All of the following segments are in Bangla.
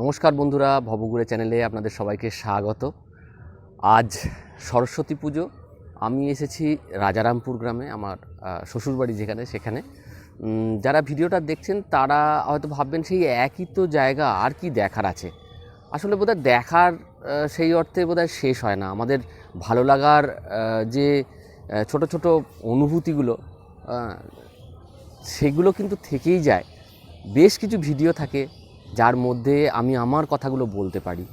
নমস্কার বন্ধুরা ভবগুড়ে চ্যানেলে আপনাদের সবাইকে স্বাগত। আজ সরস্বতী পুজো। আমি এসেছি রাজারামপুর গ্রামে, আমার শ্বশুরবাড়ি যেখানে, সেখানে। যারা ভিডিওটা দেখছেন, তারা হয়তো ভাববেন, সেই একই তো জায়গা, আর কি দেখার আছে? আসলে বোধহয় দেখার সেই অর্থে বোধহয় শেষ হয় না। আমাদের ভালো লাগার যে ছোট ছোট অনুভূতিগুলো সেগুলো কিন্তু থেকেই যায়। বেশ কিছু ভিডিও থাকে যার মধ্যে আমি আমার কথাগুলো বলতে পারি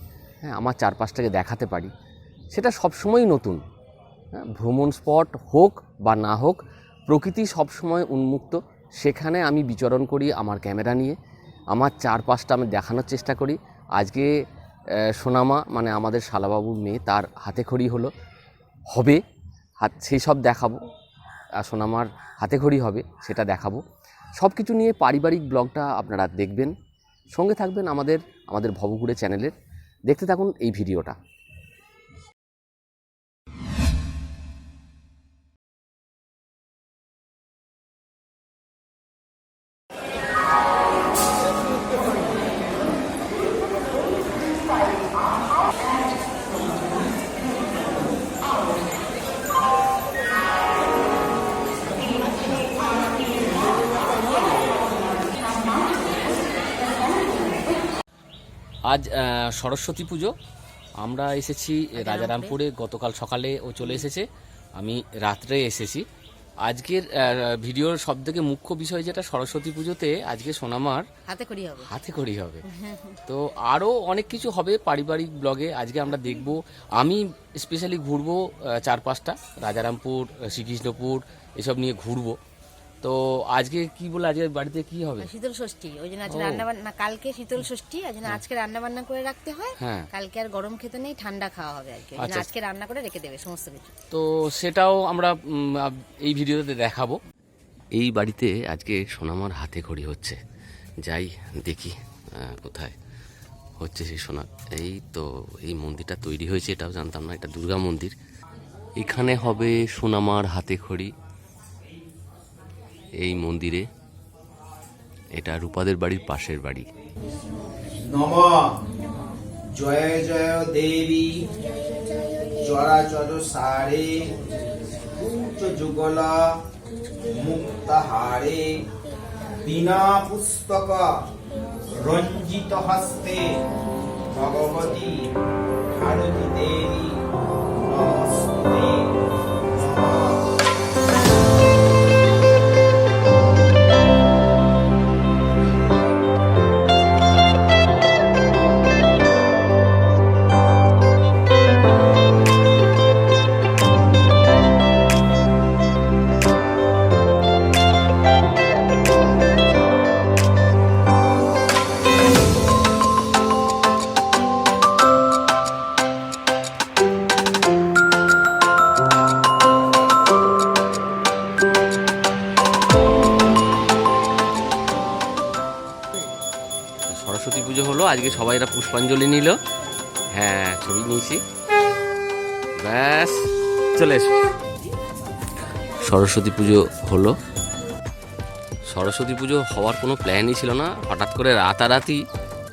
হ্যাঁ আমার চারপাশটাকে দেখাতে পারি, সেটা সবসময়ই নতুন। হ্যাঁ ভ্রমণ স্পট হোক বা না হোক, প্রকৃতি সবসময় উন্মুক্ত। সেখানে আমি বিচরণ করি আমার ক্যামেরা নিয়ে, আমার চারপাশটা আমি দেখানোর চেষ্টা করি। আজকে সোনামা মানে আমাদের শালাবাবুর মেয়ে, তার হাতে খড়ি হলো। হবে, হাত সেই সব দেখাবো। সোনামার হাতে খড়ি হবে, সেটা দেখাবো। সব কিছু নিয়ে পারিবারিক ব্লগটা আপনারা দেখবেন। সঙ্গে থাকবেন আমাদের আমাদের ভবঘুরে চ্যানেলের। দেখতে থাকুন এই ভিডিওটা। আজ সরস্বতী পুজো। আমরা এসেছি রাজারামপুরে গতকাল সকালে ও চলে এসেছে। আমি রাত্রে এসেছি। আজকের ভিডিওর সব থেকে মুখ্য বিষয় যেটা সরস্বতী পুজোতে আজকে সোনামার হাতে করি হবে। হাতে করি হবে। তো আরও অনেক কিছু হবে পারিবারিক ব্লগে। আজকে আমরা দেখব আমি স্পেশালি ঘুরবো চার পাঁচটা। রাজারামপুর শ্রীকৃষ্ণপুর এসব নিয়ে ঘুরবো। তো আজকে কি বলে আজকে বাড়িতে কি হবে? শীতল ষষ্ঠী ওই জন্য আজকে। রান্না বান্না কালকে শীতল ষষ্ঠী ওই জন্য আজকে রান্না বান্না করে রাখতে হয় হ্যাঁ। কালকে আর গরম খেতে নেই ঠান্ডা খাওয়া হবে আর কি আচ্ছা। আজকে রান্না করে রেখে দেবে সমস্ত কিছু। তো সেটাও আমরা এই ভিডিওতে দেখাবো। এই বাড়িতে আজকে সোনামার হাতে খড়ি হচ্ছে। যাই দেখি কোথায় হচ্ছে সেই সোনা। এই তো এই মন্দিরটা তৈরি হয়েছে এটাও জানতাম না এটা দুর্গা মন্দির। এখানে হবে সোনামার হাতে খড়ি। এই মন্দিরে। এটা রূপাদের বাড়ির পাশের বাড়ি। নম। জয় জয় দেবী। চরাচর সারে। উচ্চ যুগল মুক্তহারে। বিনা পুস্তক রঞ্জিত হস্তে। ভগবতী ভারতী দেবী। নমস্তে। সরস্বতী পুজো হলো, আজকে সবাই এরা পুষ্পাঞ্জলি নিল। হ্যাঁ ছবি নিয়েছি। ব্যাস, চলে এসো। সরস্বতী পুজো হলো। সরস্বতী পুজো হওয়ার কোনো প্ল্যানই ছিল না। হঠাৎ করে রাতারাতি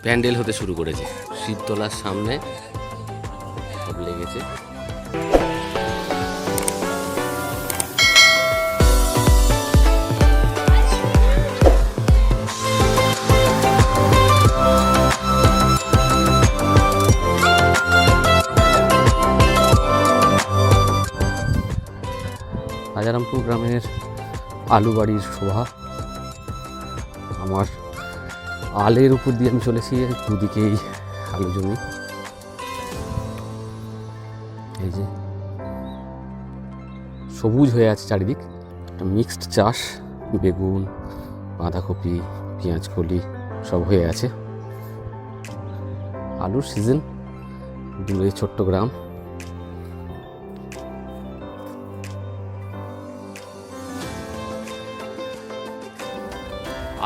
প্যান্ডেল হতে শুরু করেছে। শিবতলার সামনে সব লেগেছে। আলু বাড়ির শোভা। আমার আলের উপর দিয়ে আমি চলেছি দুদিকেই আলু জমি। এই যে সবুজ হয়ে আছে চারিদিক। একটা মিক্সড চাষ, বেগুন, বাঁধাকপি, পেঁয়াজকলি সব হয়ে আছে। আলুর সিজন দূরে ছোট্ট গ্রাম।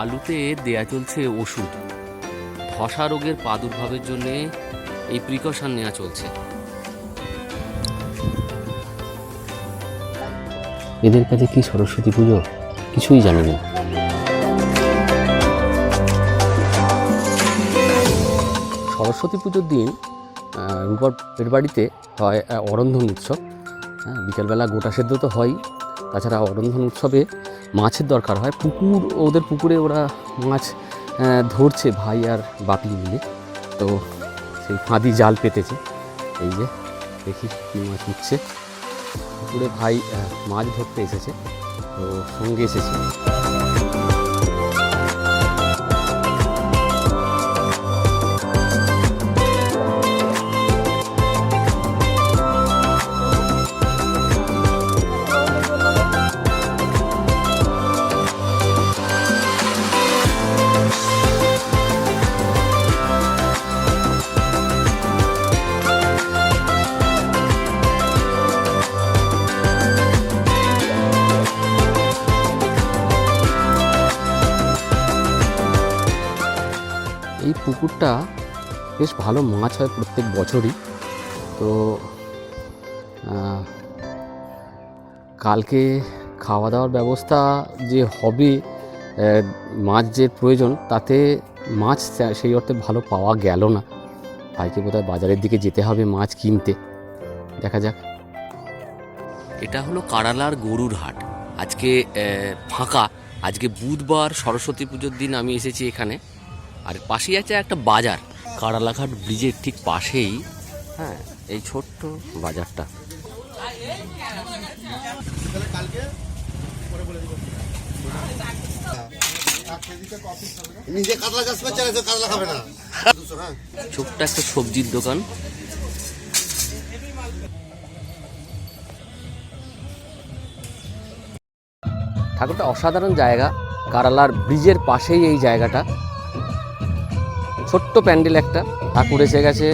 আলুতে দেয়া চলছে ওষুধ। ধসা রোগের প্রাদুর্ভাবের জন্য এই প্রিকশন নেওয়া চলছে। এদের কাছে কি সরস্বতী পুজো? কিছুই জানে না সরস্বতী পুজোর দিন রূপার বাড়িতে হয় অরন্ধন উৎসব। হ্যাঁ বিকেলবেলা গোটা সেদ্ধ তো হয়ই। তাছাড়া অরন্ধন উৎসবে মাছের দরকার হয়। পুকুর, ওদের পুকুরে ওরা মাছ ধরছে ভাই আর বাপি মিলে। তো সেই ফাঁদি জাল পেতেছে। এই যে দেখি কী মাছ উঠছে। পুকুরে ভাই মাছ ধরতে এসেছে। তো সঙ্গে এসেছে। ভালো মাছ হয় প্রত্যেক বছরই। তো কালকে খাওয়া দাওয়ার ব্যবস্থা যে হবে মাছ যে প্রয়োজন, তাতে মাছ সেই অর্থে ভালো পাওয়া গেল না। ভাইকে বোধহয় বাজারের দিকে যেতে হবে মাছ কিনতে। দেখা যাক। এটা হলো কারালার গরুর হাট। আজকে ফাঁকা। আজকে বুধবার সরস্বতী পুজোর দিন আমি এসেছি এখানে। আর পাশেই আছে একটা বাজার। কারালাঘাট ব্রিজের ঠিক পাশেই হ্যাঁ এই ছোট্ট বাজারটা। ছোট্ট একটা সবজির দোকান। ঠাকুরটা অসাধারণ জায়গা কারালার ব্রিজের পাশেই এই জায়গাটা। ছোট্ট প্যান্ডেল একটা, ঠাকুর এসে গেছে।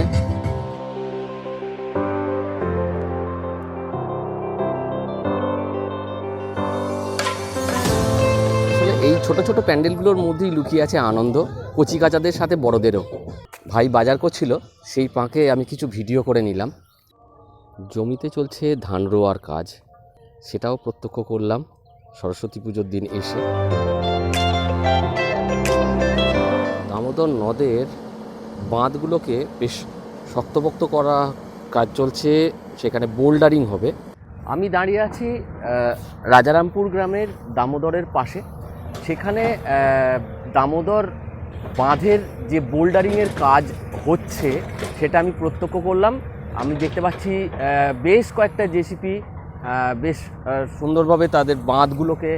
এই ছোট ছোট প্যান্ডেলগুলোর মধ্যেই লুকিয়ে আছে আনন্দ কচিকাচাদের সাথে বড়দেরও। ভাই বাজার করছিল, সেই পাঁকে আমি কিছু ভিডিও করে নিলাম। জমিতে চলছে ধান রোয়ার কাজ, সেটাও প্রত্যক্ষ করলাম। সরস্বতী পুজোর দিন এসে দামোদর নদের বাঁধগুলোকে বেশ শক্তপোক্ত করা কাজ চলছে, সেখানে বোল্ডারিং হবে। আমি দাঁড়িয়ে আছি রাজারামপুর গ্রামের দামোদরের পাশে। সেখানে দামোদর বাঁধের যে বোল্ডারিংয়ের কাজ হচ্ছে, সেটা আমি প্রত্যক্ষ করলাম। আমি দেখতে পাচ্ছি বেশ কয়েকটা জেসিপি বেশ সুন্দরভাবে তাদের বাঁধগুলোকে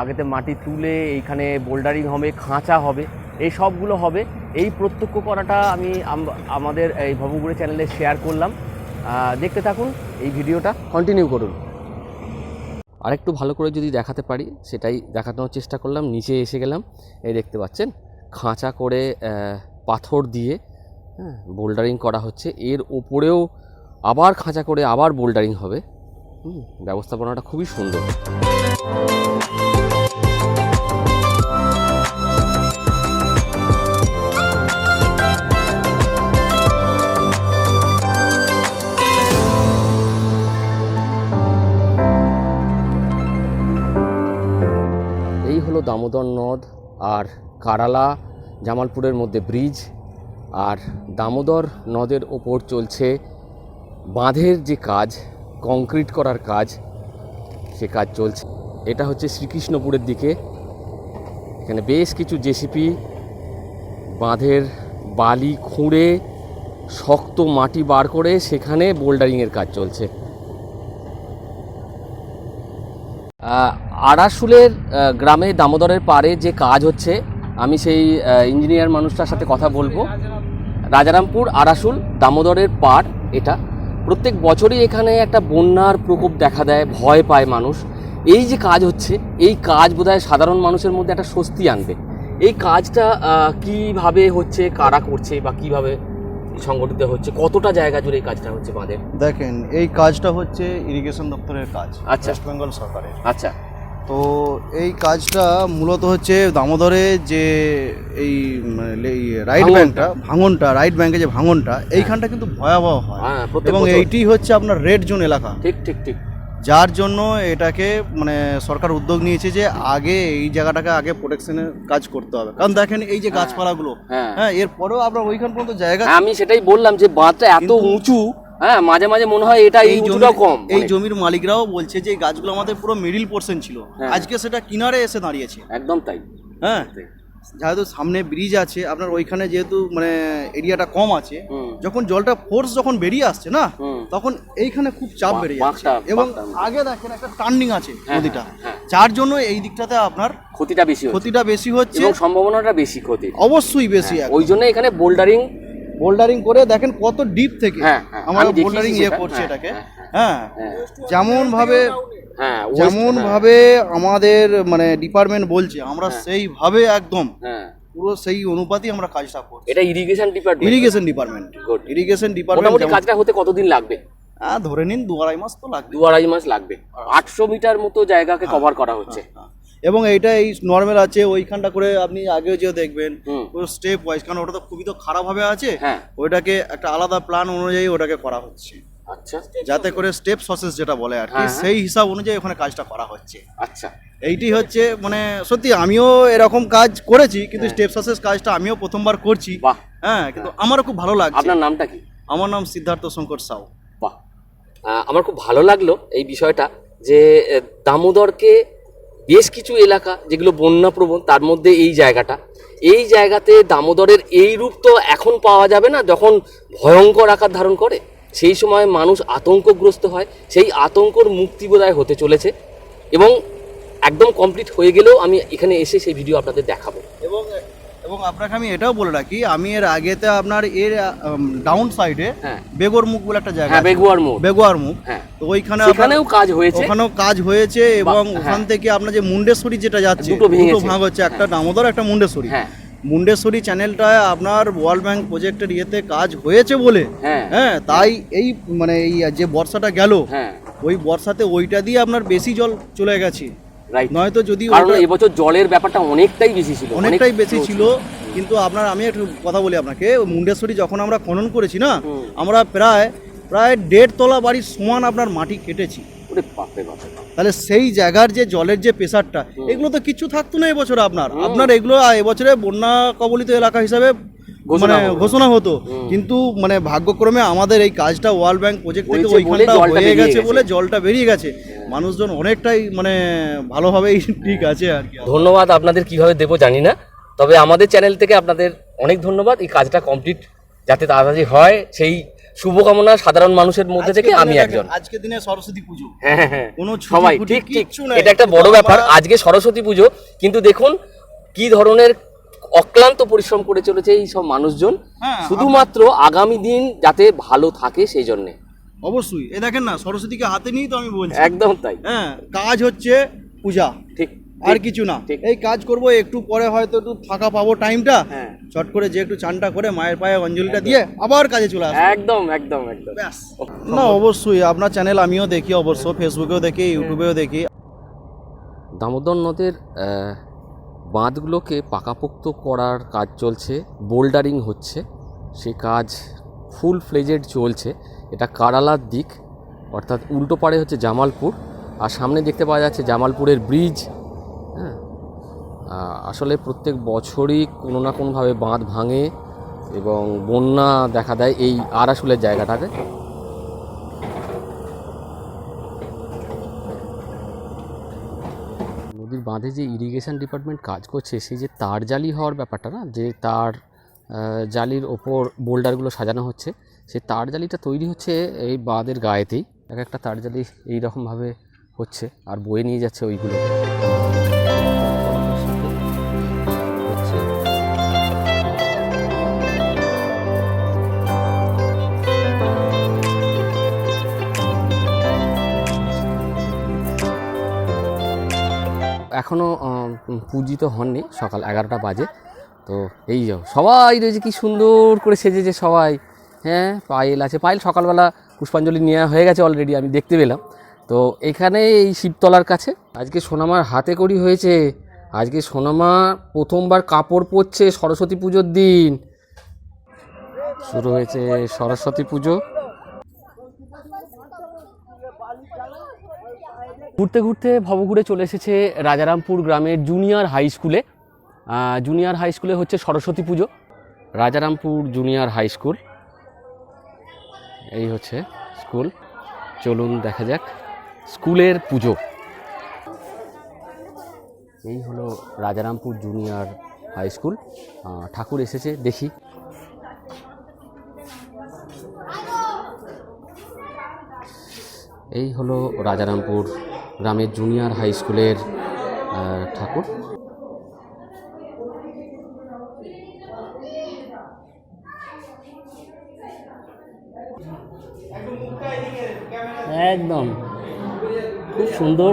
আগেতে মাটি তুলে এইখানে বোল্ডারিং হবে, খাঁচা হবে। এই সবগুলো হবে। এই প্রত্যক্ষ করাটা আমি আমাদের এই ভবগুড়ি চ্যানেলে শেয়ার করলাম। দেখতে থাকুন এই ভিডিওটা। কন্টিনিউ করুন। আরেকটু ভালো করে যদি দেখাতে পারি সেটাই দেখানোর চেষ্টা করলাম নিচে এসে গেলাম। এই দেখতে পাচ্ছেন খাঁচা করে পাথর দিয়ে হ্যাঁ বোল্ডারিং করা হচ্ছে। এর ওপরেও আবার খাঁচা করে আবার বোল্ডারিং হবে। হুম, ব্যবস্থাপনাটা খুবই সুন্দর। দামোদর নদ আর কারালা জামালপুরের মধ্যে ব্রিজ আর দামোদর নদের ওপর চলছে বাঁধের যে কাজ, কংক্রিট করার কাজ, সে কাজ চলছে। এটা হচ্ছে শ্রীকৃষ্ণপুরের দিকে। এখানে বেশ কিছু জেসিপি, বাঁধের বালি খুঁড়ে শক্ত মাটি বার করে সেখানে বোল্ডারিংয়ের কাজ চলছে। আহ, গ্রামে দামোদরের পাড়ে যে কাজ হচ্ছে আমি সেই ইঞ্জিনিয়ার মানুষটার সাথে কথা বলব। রাজারামপুর আরাসুল দামোদরের পাড় এটা। প্রত্যেক বছরই এখানে একটা বন্যার প্রকোপ দেখা দেয় ভয় পায় মানুষ। এই যে কাজ হচ্ছে এই কাজ বোধহয় সাধারণ মানুষের মধ্যে একটা স্বস্তি আনবে। এই কাজটা কীভাবে হচ্ছে কারা করছে বা কীভাবে সংগঠিত হচ্ছে কতটা জায়গা জুড়ে এই কাজটা হচ্ছে বাঁধের? দেখেন এই কাজটা হচ্ছে ইরিগেশন দপ্তরের কাজ আচ্ছা। ওয়েস্ট বেঙ্গল সরকারের। আচ্ছা। তো এই কাজটা মূলত হচ্ছে দামোদরে যে এই মানে রাইট ব্যাংকটা ভাঙনটা। রাইট ব্যাংকে যে ভাঙনটা এইখানটা কিন্তু ভয়াবহ হয়। হ্যাঁ এবং এইটি হচ্ছে আপনার রেড জোন এলাকা। ঠিক ঠিক ঠিক। যার জন্য এটাকে মানে সরকার উদ্যোগ নিয়েছে যে আগে এই জায়গাটাকে আগে প্রোটেকশনের কাজ করতে হবে। কারণ দেখেন এই যে গাছপালাগুলো হ্যাঁ। হ্যাঁ এরপরেও আপনার ওইখান পর্যন্ত জায়গা হ্যাঁ, আমি সেটাই বললাম যে বাঁধটা এত উঁচু হ্যাঁ মাঝে মাঝে মনে হয় এটা এই জমির- কম এই জমির মালিকরাও বলছে যে গাছগুলো আমাদের পুরো মিডিল পোর্শন ছিল। হ্যাঁ। আজকে সেটা কিনারে এসে দাঁড়িয়েছে। একদম তাই। হ্যাঁ। যেহেতু সামনে ব্রিজ আছে আপনার ওইখানে যেহেতু মানে এরিয়াটা কম আছে যখন জলটা ফোর্স যখন বেরিয়ে আসছে না তখন এইখানে খুব চাপ বাঁ- বেরিয়ে যাচ্ছে। এবং আগে দেখেন একটা টার্নিং আছে হ্যাঁ, নদীটা। হ্যাঁ। যার জন্য এই দিকটাতে আপনার ক্ষতিটা বেশি ক্ষতিটা বেশি হচ্ছে। এবং সম্ভাবনাটা বেশি ক্ষতি অবশ্যই বেশি ওই জন্য এখানে বোল্ডারিং বোল্ডারিং করে দেখেন কত ডিপ থেকে হ্যাঁ, হ্যাঁ, আমরা বোল্ডারিং ইয়ে করছি হ্যাঁ, এটাকে। হ্যাঁ, যেমন ভাবে যেমন ভাবে আমাদের মানে ডিপার্টমেন্ট বলছে আমরা সেইভাবে একদম পুরো সেই অনুপাতই আমরা কাজটা করছি। এটা irrigation department irrigation department irrigation department কাজটা হতে কতদিন লাগবে? ধরে নিন দু আড়াই মাস তো লাগবে। দু আড়াই মাস লাগবে। আটশো মিটার মতো জায়গাকে কভার করা হচ্ছে। এবং এইটা এই নর্মাল আছে ওইখানটা করে আপনি আগেও যে দেখবেন পুরো স্টেপ ওয়াইজ কারণ ওটা তো খুবই তো খারাপভাবে আছে হ্যাঁ। ওইটাকে একটা আলাদা প্ল্যান অনুযায়ী ওটাকে করা হচ্ছে। আচ্ছা। যাতে করে স্টেপ সসেস যেটা বলে আর কি হ্যাঁ, হ্যাঁ। সেই হিসাব অনুযায়ী ওখানে কাজটা করা হচ্ছে। আচ্ছা। এইটি হচ্ছে মানে সত্যি আমিও এরকম কাজ করেছি কিন্তু স্টেপ সসেস কাজটা আমিও প্রথমবার করছি। হ্যাঁ কিন্তু আমারও খুব ভালো লাগছে। আপনার নামটা কি? আমার নাম সিদ্ধার্থ শঙ্কর সাউ। বাহ। আমার খুব ভালো লাগল এই বিষয়টা যে দামোদরকে বেশ কিছু এলাকা যেগুলো বন্যাপ্রবণ তার মধ্যে এই জায়গাটা। এই জায়গাতে দামোদরের এই রূপ তো এখন পাওয়া যাবে না, যখন ভয়ঙ্কর আকার ধারণ করে। সেই সময় মানুষ আতঙ্কগ্রস্ত হয়, সেই আতঙ্কর মুক্তি বোধহয় হতে চলেছে। এবং একদম কমপ্লিট হয়ে গেলেও আমি এখানে এসে সেই ভিডিও আপনাদের দেখাবো। এবং এবং আপনাকে আমি এটাও বলে রাখি আমি এর আগেতে আপনার এর ডাউন সাইডে। বেগর মুখ বলে একটা জায়গা হ্যাঁ বেগুয়ার মোড় বেগুয়ার মুখ। হ্যাঁ। তো ওইখানে সেখানেও কাজ হয়েছে। ওখানেও কাজ হয়েছে এবং হ্যাঁ। ওখান থেকে আপনার যে মুন্ডেশ্বরী যেটা যাচ্ছে দুটো। ভাগ হচ্ছে একটা দামোদর একটা মুন্ডেশ্বরী। হ্যাঁ। মুন্ডেশ্বরী চ্যানেলটায় আপনার ওয়ার্ল্ড ব্যাংক প্রজেক্টের ইয়েতে কাজ হয়েছে বলে। হ্যাঁ। তাই এই মানে এই যে বর্ষাটা গেল ওই বর্ষাতে ওইটা দিয়ে আপনার বেশি জল চলে গেছে। নয়তো যদি কারণ এবছর জলের ব্যাপারটা অনেকটাই বেশি ছিল অনেকটাই বেশি ছিল। কিন্তু আপনার আমি একটু কথা বলি আপনাকে মুন্ডেশ্বরী যখন আমরা খনন করেছি না আমরা প্রায় প্রায় দেড় তলা বাড়ির সমান আপনার মাটি কেটেছি। তাহলে সেই জায়গার যে জলের যে প্রেশারটা এগুলো তো কিছু থাকতো না এবছর আপনার। আপনার এগুলো এবছরে বন্যা কবলিত এলাকা হিসাবে মানে ঘোষণা হতো। কিন্তু মানে ভাগ্যক্রমে আমাদের এই কাজটা ওয়ার্ল্ড ব্যাংক প্রজেক্ট থেকে ওইখানটা হয়ে গেছে। বলে জলটা বেরিয়ে গেছে। মানুষজন অনেকটাই মানে ভালোভাবেই ঠিক আছে আর কি। ধন্যবাদ আপনাদের কীভাবে দেবো জানি না তবে আমাদের চ্যানেল থেকে আপনাদের অনেক ধন্যবাদ এই কাজটা কমপ্লিট যাতে তাড়াতাড়ি হয় সেই শুভকামনা সাধারণ মানুষের মধ্যে থেকে আমি একজন। আজকে দিনে সরস্বতী পুজো। হ্যাঁ হ্যাঁ, হ্যাঁ। সবাই ঠিক ঠিক। এটা একটা বড় ব্যাপার আজকে সরস্বতী পুজো কিন্তু দেখুন কি ধরনের অক্লান্ত পরিশ্রম করে চলেছে এই সব মানুষজন। হ্যাঁ, শুধুমাত্র আগামী দিন যাতে ভালো থাকে সেই জন্যে। অবশ্যই। এ দেখেন না সরস্বতীকে হাতে নিয়েই তো আমি বলছি। একদম তাই। হ্যাঁ কাজ হচ্ছে পূজা। ঠিক আর কিছু না। এই কাজ করব একটু পরে হয়তো একটু ফাঁকা পাবো টাইমটা। হ্যাঁ। চট করে যে একটু চানটা করে মায়ের পায়ে অঞ্জলিটা দিয়ে আবার কাজে চলে আসব। একদম একদম একদম। ব্যাস। না অবশ্যই আপনার চ্যানেল আমিও দেখি অবশ্য ফেসবুকেও দেখি ইউটিউবেও দেখি। দামোদর নদের বাঁধগুলোকে পাকাপোক্ত করার কাজ চলছে বোল্ডারিং হচ্ছে সে কাজ ফুল ফ্লেজেড চলছে। এটা কারালার দিক, অর্থাৎ উল্টো পাড়ে হচ্ছে জামালপুর, আর সামনে দেখতে পাওয়া যাচ্ছে জামালপুরের ব্রিজ হ্যাঁ? আসলে প্রত্যেক বছরই কোনো না কোনোভাবে বাঁধ ভাঙে এবং বন্যা দেখা দেয় এই আরাসুলের জায়গাটাতে। নদীর বাঁধে যে ইরিগেশন ডিপার্টমেন্ট কাজ করছে, সেই যে তার জালি হওয়ার ব্যাপারটা না, যে তার জালির ওপর বোল্ডারগুলো সাজানো হচ্ছে সেই তার জালিটা তৈরি হচ্ছে এই বাঁধের গায়েতেই। এক একটা তার জালি এইরকমভাবে হচ্ছে আর বয়ে নিয়ে যাচ্ছে ওইগুলো। এখনও পূজিত হননি, সকাল এগারোটা বাজে। তো এই যাও সবাই রয়েছে, কি সুন্দর করে সেজেছে সবাই। হ্যাঁ পায়েল আছে। পায়েল সকালবেলা পুষ্পাঞ্জলি নেওয়া হয়ে গেছে অলরেডি আমি দেখতে পেলাম। তো এখানে এই শিবতলার কাছে, আজকে সোনামার হাতে করি হয়েছে। আজকে সোনামা প্রথমবার কাপড় পরছে সরস্বতী পুজোর দিন। শুরু হয়েছে সরস্বতী পুজো। ঘুরতে ঘুরতে ভবঘুরে চলে এসেছে রাজারামপুর গ্রামের জুনিয়র হাই স্কুলে জুনিয়র হাই স্কুলে হচ্ছে সরস্বতী পুজো। রাজারামপুর জুনিয়র হাই স্কুল এই হচ্ছে স্কুল। চলুন দেখা যাক স্কুলের পুজো। এই হলো রাজারামপুর জুনিয়র হাই স্কুল। ঠাকুর এসেছে, দেখি। এই হলো রাজারামপুর গ্রামের জুনিয়র হাই স্কুলের ঠাকুর। একদম। খুব সুন্দর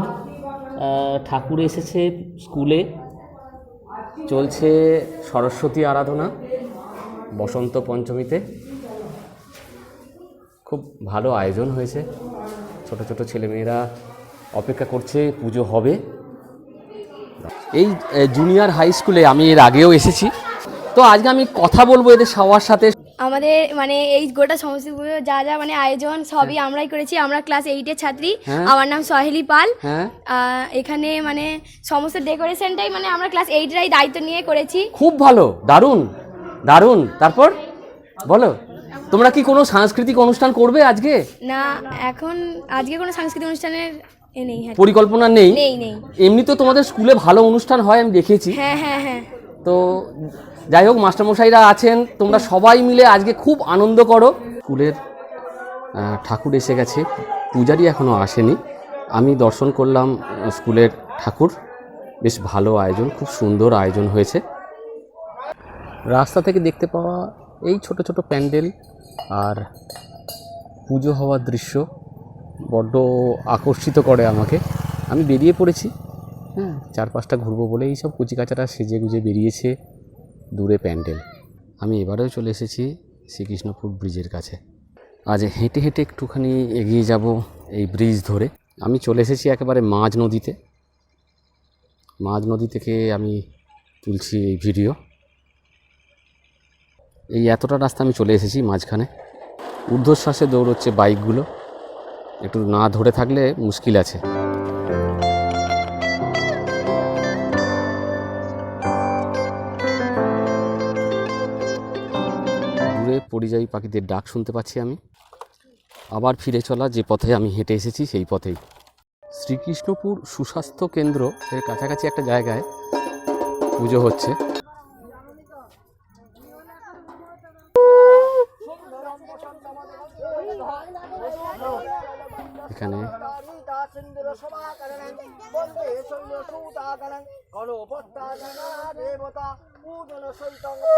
ঠাকুর এসেছে স্কুলে। চলছে সরস্বতী আরাধনা বসন্ত পঞ্চমীতে। খুব ভালো আয়োজন হয়েছে। ছোট ছোট ছেলেমেয়েরা অপেক্ষা করছে, পুজো হবে। এই জুনিয়র হাই স্কুলে আমি এর আগেও এসেছি। তো আজকে আমি কথা বলব এদের সবার সাথে। আমাদের মানে এই গোটা সমস্ত যা যা মানে আয়োজন সবই আমরাই করেছি। আমরা ক্লাস এইটের ছাত্রী। হ্যাঁ। আমার নাম সহেলি পাল। হ্যাঁ। এখানে মানে সমস্ত ডেকোরেশনটাই মানে আমরা ক্লাস এইটেরাই দায়িত্ব নিয়ে করেছি। খুব ভালো। দারুণ। দারুণ। তারপর? বলো। তোমরা কি কোনো সাংস্কৃতিক অনুষ্ঠান করবে আজকে? না এখন আজকে কোনো সাংস্কৃতিক অনুষ্ঠানের এ নেই হ্যাঁ। পরিকল্পনা নেই? নেই নেই। এমনি তো তোমাদের স্কুলে ভালো অনুষ্ঠান হয় আমি দেখেছি। হ্যাঁ হ্যাঁ হ্যাঁ। তো যাই হোক, মাস্টারমশাইরা আছেন, তোমরা সবাই মিলে আজকে খুব আনন্দ করো। স্কুলের ঠাকুর এসে গেছে পূজারি এখনও আসেনি। আমি দর্শন করলাম স্কুলের ঠাকুর। বেশ ভালো আয়োজন, খুব সুন্দর আয়োজন হয়েছে। রাস্তা থেকে দেখতে পাওয়া এই ছোট ছোট প্যান্ডেল আর পুজো হওয়ার দৃশ্য বড্ড আকর্ষিত করে আমাকে। আমি বেরিয়ে পড়েছি হ্যাঁ চারপাশটা ঘুরবো বলে এই সব কুচিকাচারা সেজে গুজে বেরিয়েছে। দূরে প্যান্ডেল। আমি এবারেও চলে এসেছি শ্রীকৃষ্ণপুর ব্রিজের কাছে। আজ হেঁটে হেঁটে একটুখানি এগিয়ে যাব এই ব্রিজ ধরে। আমি চলে এসেছি একেবারে মাঝ নদীতে। মাঝ নদী থেকে আমি তুলছি এই ভিডিও। এই এতটা রাস্তা আমি চলে এসেছি মাঝখানে। ঊর্ধ্বশ্বাসে দৌড়চ্ছে বাইকগুলো। একটু না ধরে থাকলে মুশকিল আছে। পরিযায়ী পাখিদের ডাক শুনতে পাচ্ছি আমি। আবার ফিরে চলা যে পথে আমি হেঁটে এসেছি সেই পথেই। শ্রীকৃষ্ণপুর সুস্বাস্থ্য কেন্দ্র এর কাছাকাছি একটা জায়গায় পুজো হচ্ছে। এখানে এখানে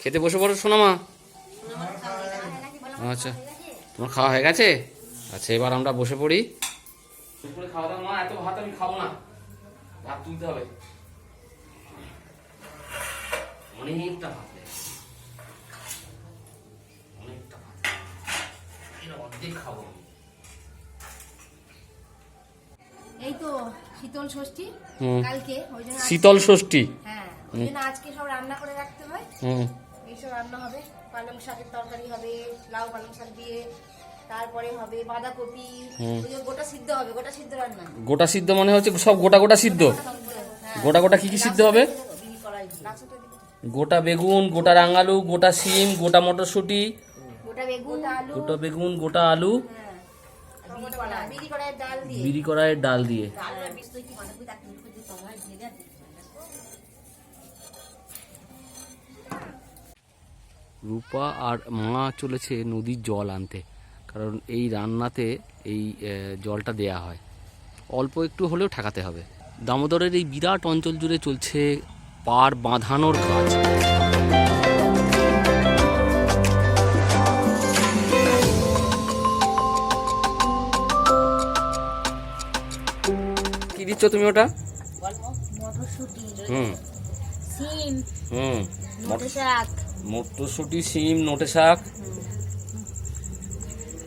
খেতে বসে পড়ো শোনো মা আচ্ছা তোমার খাওয়া হয়ে গেছে? আচ্ছা এবার আমরা বসে পড়ি। খাওয়া দাওয়া, মা, এত ভাত আমি খাব না। ভাত তুলতে হবে। অনেকটা ভাত অনেকটা ভাত এটা অর্ধেক খাব আমি। এই তো শীতল ষষ্ঠী হুম। কালকে ওই জন্য শীতল ষষ্ঠী। হ্যাঁ ওই জন্য আজকে সব রান্না করে রাখতে হয়। হুম। এইসব রান্না হবে। পালং শাকের তরকারি হবে লাউ পালং শাক দিয়ে তারপরে হবে বাঁধাকপি গোটা সিদ্ধ হবে গোটা সিদ্ধ রান্না। গোটা সিদ্ধ মানে হচ্ছে সব গোটা গোটা সিদ্ধ? হ্যাঁ। গোটা গোটা কি কি সিদ্ধ হবে? গোটা বেগুন গোটা রাঙালু গোটা শিম গোটা মটরশুঁটি। গোটা বেগুন গোটা আলু। দিয়ে। বিড়ি কড়াইয়ের ডাল দিয়ে। রূপা আর মা চলেছে নদীর জল আনতে। কারণ এই রান্নাতে এই জলটা দেয়া হয়। অল্প একটু হলেও ঠেকাতে হবে। দামোদরের এই বিরাট অঞ্চল জুড়ে চলছে পার বাঁধানোর কাজ। কি দিচ্ছ তুমি ওটা? হুম। সিম। হুম। মটরশুঁটি শিম নোটে শাক।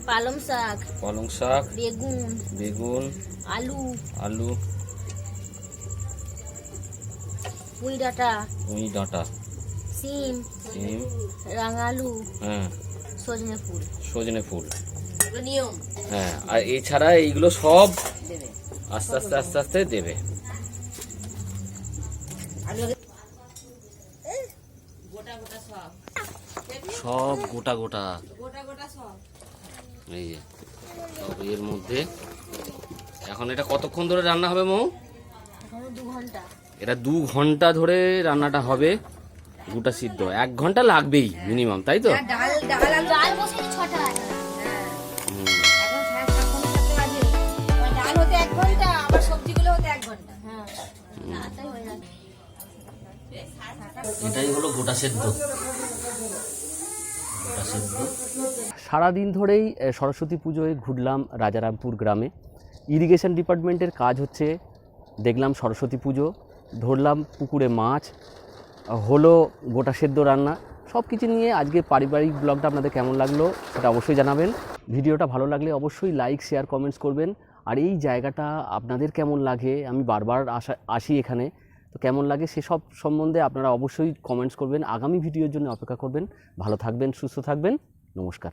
পালং শাক পালং শাক বেগুন বেগুন আলু আলু পুঁই ডাঁটা পুঁই ডাঁটা সিম শিম রাঙালু হ্যাঁ। সজনে ফুল। সজনে ফুল। নিয়ম। হ্যাঁ আর এছাড়া এইগুলো সব আস্তে আস্তে আস্তে আস্তে দেবে। সব গোটা গোটা। এই যে সব এর মধ্যে এখন এটা কতক্ষণ ধরে রান্না হবে মৌ? এখনও দু ঘণ্টা। এটা দু ঘণ্টা ধরে রান্নাটা হবে গোটা সিদ্ধ। এক ঘণ্টা লাগবেই মিনিমাম তাই তো? ডাল ডাল আলু ডাল বসে ছটায় হুম। এখন সাড়ে সাত ঘণ্টা সাতটা বাজে। এবার ডাল হতে এক ঘণ্টা আবার সবজিগুলো হতে এক ঘণ্টা। হ্যাঁ হয়ে এটাই হলো গোটা সেদ্ধ। সারাদিন ধরেই সরস্বতী পুজোয় ঘুরলাম রাজারামপুর গ্রামে। ইরিগেশন ডিপার্টমেন্টের কাজ হচ্ছে, দেখলাম সরস্বতী পুজো, ধরলাম পুকুরে মাছ, হলো গোটা সেদ্ধ রান্না। সব কিছু নিয়ে আজকে পারিবারিক ব্লগটা আপনাদের কেমন লাগল সেটা অবশ্যই জানাবেন। ভিডিওটা ভালো লাগলে অবশ্যই লাইক, শেয়ার, কমেন্টস করবেন। আর এই জায়গাটা আপনাদের কেমন লাগে আমি বারবার আসা আসি এখানে। কেমন লাগে সেসব সম্বন্ধে আপনারা অবশ্যই কমেন্টস করবেন। আগামী ভিডিওর জন্য অপেক্ষা করবেন। ভালো থাকবেন, সুস্থ থাকবেন। নমস্কার।